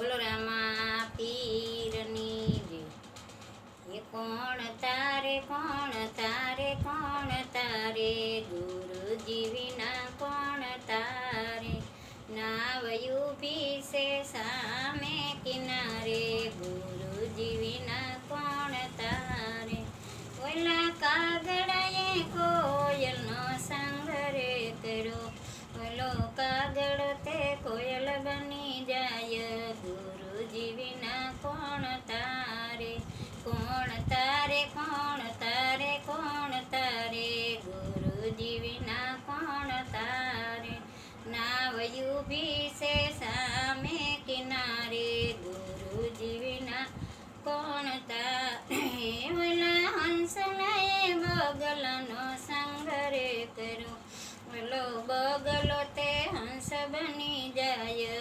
બોલો રામા પીરની એ કોણ તારે કોણ તારે કોણ તારે? ગુરુજી વિના કોણ તારે? નાવયું પીસે સામે કિનારે। ગુરુજી વિના કોણ તારે? ઓલા કાગડાએ કોણ તારે? કોણ તારે? કોણ તારે? કોણ તારે? ગુરુજી વિના કોણ તારે? નાવ યુભી છે સામે કિનારે. ગુરુજી વિના કોણ તારે? વલા હંસલાએ બગલનો સંઘરે કરો વલો બગલો તે હંસ બની જાય.